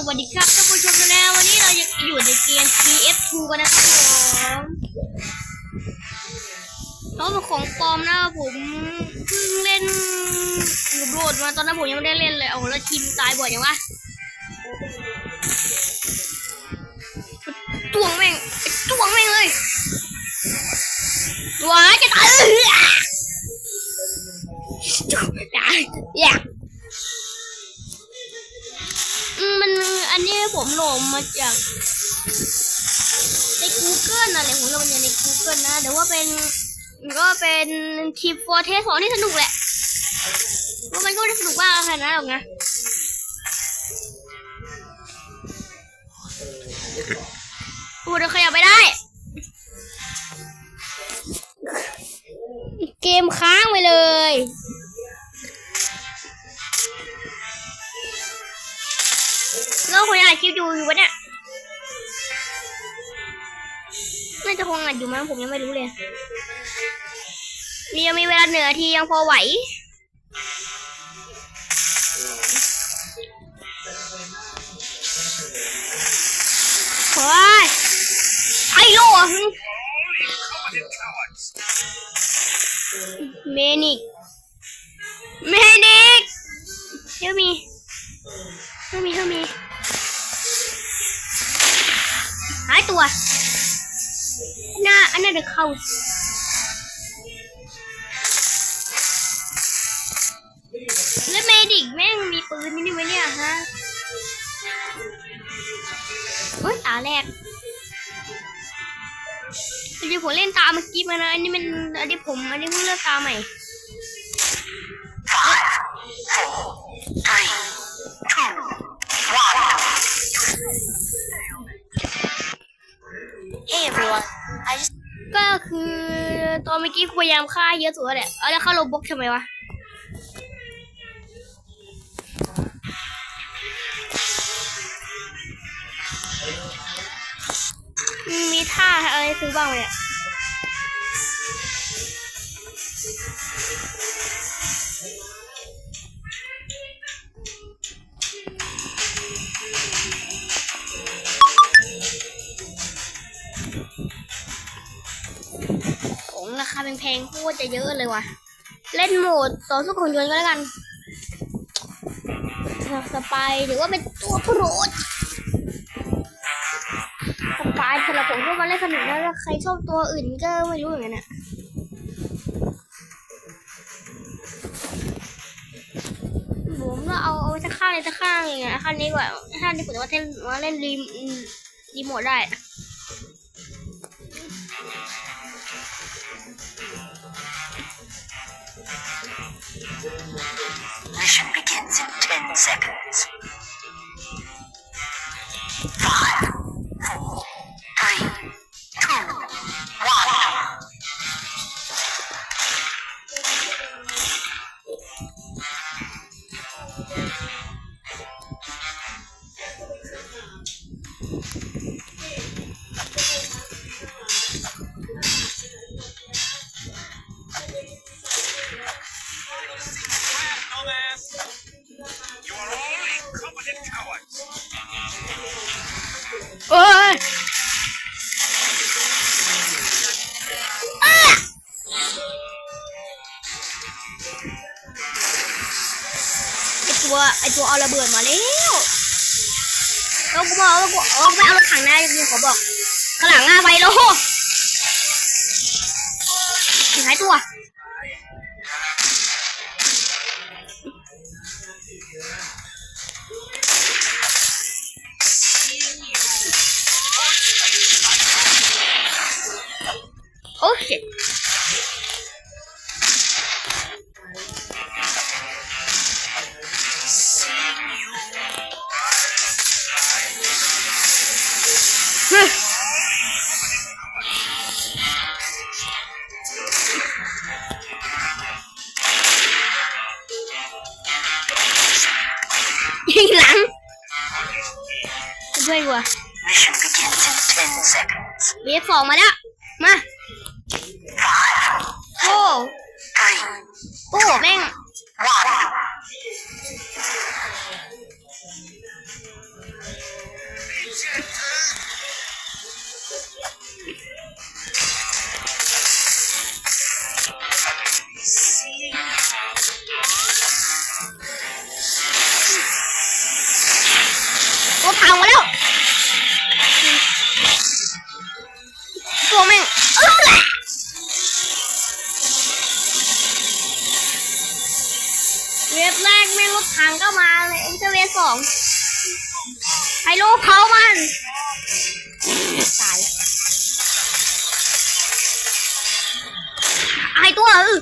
สวัสดีครับท่านผู้ชมนแล้ววันนี้เราจะอยู่ในเกม PS2 กันนะครับผมเขาของปลอมนะผมเพิ่งเล่นหนูโหลดมาตอนนั้นผมยังไม่ได้เล่นเลยเอาแล้วทีมตายบ่อยยังวะตวงแม่งตวงแม่งเลยว้าจะตายเออตายอย่าอื ผมโหลดมาจากใน Google อะไรผมโหลดมาใน Google นะแต่ว่าเป็นก็เป็นทีมฟอร์เทสสองที่สนุกแหละว่ามันก็ไม่ได้สนุกมากขนาดนั้นหรอกนะโอ้เดี๋ยวขยับไปได้ มั้งผมยังไม่รู้เลยมียังมีเวลาเหนือทียังพอไหวโอ้ยไอ้โลอะเมนิก เข้าแล้วเมดิกแม่งมีปืนนี่ไหมเนี่ยฮะโอ้ยตาแรกเดี๋ยวผมเล่นตาเมื่อกี้มานะอันนี้มันอันนี้ผมอันนี้เพิ่งเลือกตาใหม่ Hey everyone, I just ก็คือตอนเมื่อกี้พยายามฆ่าเยอะสุดแล้วแหละเอาแล้วเข้าโลบล็อกทำไมวะมีท่าอะไรซื้อบ้างไหมอะ แพงๆโคตรจะเยอะเลยว่ะ เล่นโหมดต่อสู้ของยนต์ก็แล้วกันสปายหรือว่าเป็นตัวโปรดสปายสำหรับผมก็มาเล่นสนุกนะแล้วใครชอบตัวอื่นก็ไม่รู้เหมือนกันอะผมก็เอาเอาไว้สักข้างเลยสักข้างอย่างเงี้ยข้างนี้กว่าข้างนี้ผมจะว่าเล่นว่าเล่นรีมรีโมทได้ seconds. Five, ตัวไอตัวเอาระเบิดมาแล้วเรากูบอกว่ากูเอาไปเอารถถังหน้าจริงๆขอบอกข้างหลังอะไปแล้วหายตัว สองมาแล้ว มา Five, โอ้ three, โอ้แม่ง สองไฮโลเขามัน ตายไอตัวอือ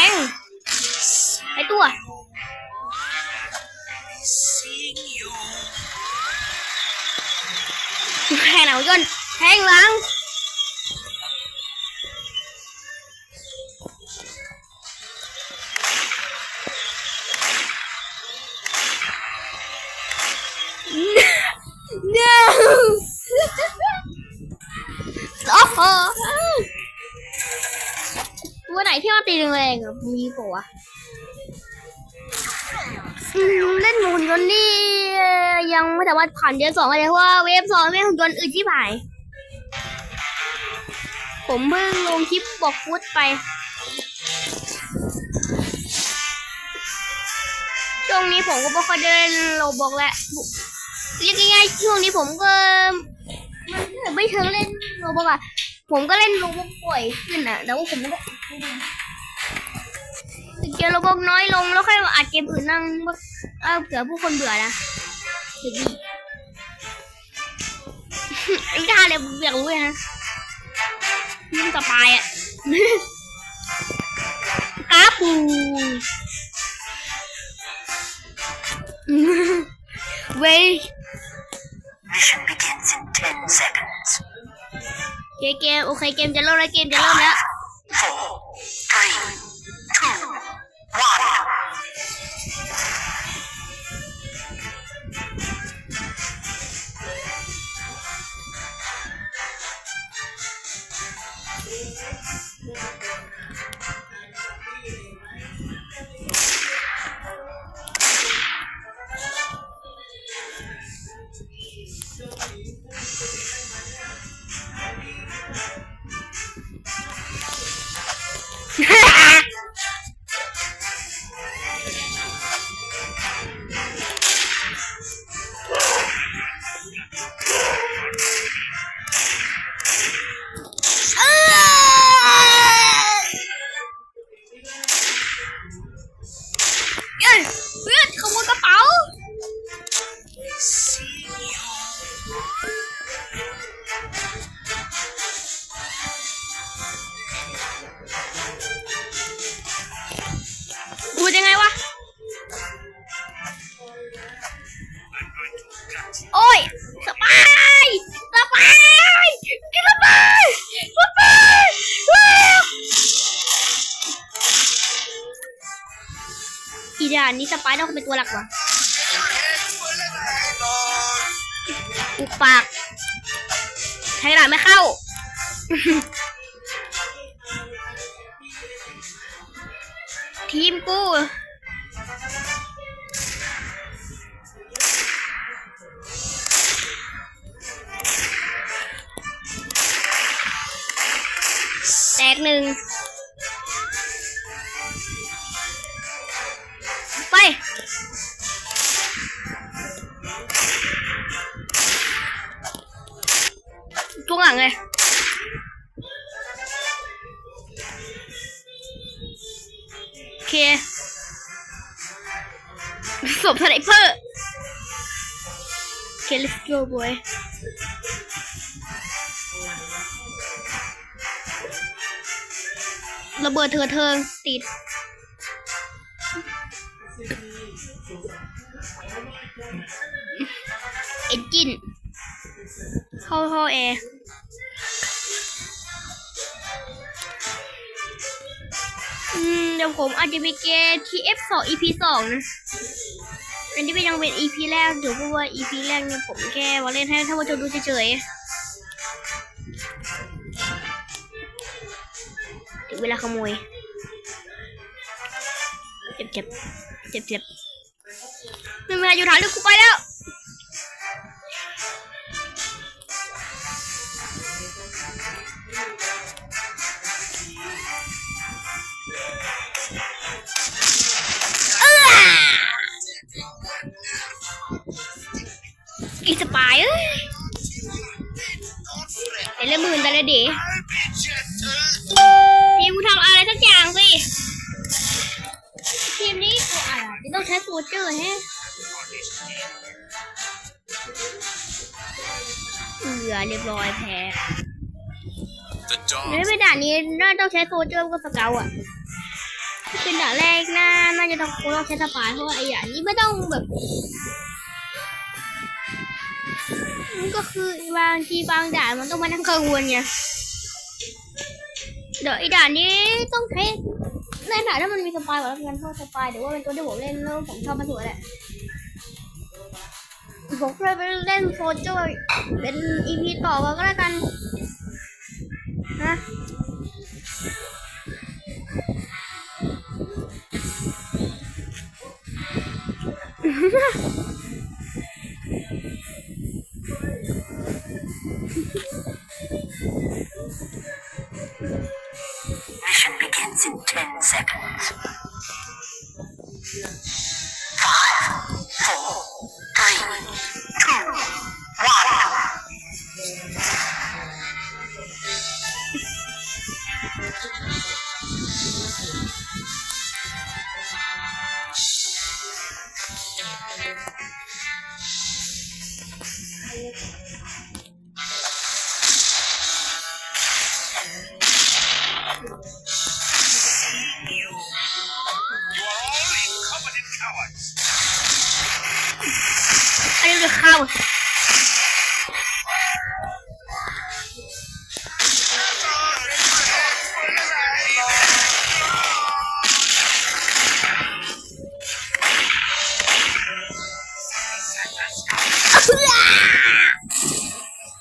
แทงไอตัว Seeing you. แทงหลังยนต์แทงหลังเ no โอ้โหตัว ไหนที่ว่าตีแรงๆอะมีปะวะเล่นหุ่นยนต์นี่ยังไม่สามารถผ่านเดือนสองไปเลยเพราะว่าเวฟสองไม่หุ่นยนต์อื่นที่ผ่ายผมเพิ่งลงคลิปบอกฟุตไปช่วงนี้ผมก็ไม่ค่อยได้เล่นโรบอกแล้วเรียกง่ายๆช่วงนี้ผมก็มันไม่เชิงเล่นโรบอกอะ ผมก็เล่นโรบอกบ่อยขึ้นอะแต่ว่าผมไม่ได้เกมโรบอกน้อยลงแล้วค่อยมาอัดเกมอื่นนั่งบ้างเออเผื่อผู้คนเบื่อนะเดี๋ยวดีไม่ได้เลยผมอยากรู้เลยฮะยิ่งต่อไปอะกาปู เกมเกมโอเคเกมจะเริ่มแล้วเกมจะเริ่มแล้ว ดยังไงวะ โอ้ย สบาย สบายกินสบายสบายว้าวอีด่านนี้สปายต้องเป็นตัวหลักวะอุปปากใช้ด่านไม่เข้า ทีมกูแตกหนึ่งไปช่วงหลังเลย ศพสไนเปอร์โอเค let's go boy ระเบิดเถือเทิงติด เอนจินเข้าท่อแอร์เดี๋ยวผมอาจจะไปเกม TF2 EP 2 นะ อันนี้เป็นยังเป็น EP แรกอยู่เพราะว่า EP แรกเนี่ยผมแค่ว่าเล่นให้ท่านผู้ชมดูเฉยถึงเวลาขโมย เจ็บเจ็บเจ็บเจ็บไม่มีอะไรอยู่ฐานเลยกูไปแล้ว ละหมื่นแต่ละเด I'll be gentle. ทีมทำอะไรสักอย่างสิทีมนี้กูอะไรต้องใช้โฟเจอร์แฮะเอือเรียบร้อยแพ้ไม่ dogs ไม่ด่านนี้น่าต้องใช้โซเจอร์ก็สเกลอะเป็นด่านแรกน่าน่าจะต้องต้องใช้สปายเพราะว่าไอ้อย่างนี้ไม่ต้องแบบ ก็คือบางทีบางด่านมันต้องมานั่งกังวลไงเดี๋ยวไอ้ด่านนี้ต้องใช้ในด่านถ้ามันมีสปายกว่าแล้วกันเพราสปายเดี๋ยวว่าเป็นตัวที่ผมเล่นแล้วผมชอบมันสวยแหละผมเคยไปเล่นโซเจอร์เป็นอีพีต่อมาก็แล้วกัน in 10 seconds. 5, 4,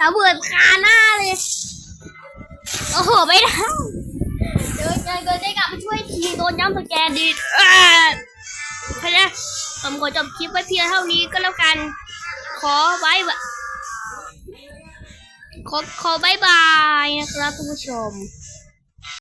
ระเบิดคาหน้าเลย โอ้โห ไม่ได้เดี๋ยวเจอเกินได้กลับมาช่วยทีโดนย้ำสแกนดีเพราะนะผมขอจบคลิปไว้เพียงเท่านี้ก็แล้วกัน ขอไว้บะขอขอบายบายนะครับคุณผู้ชม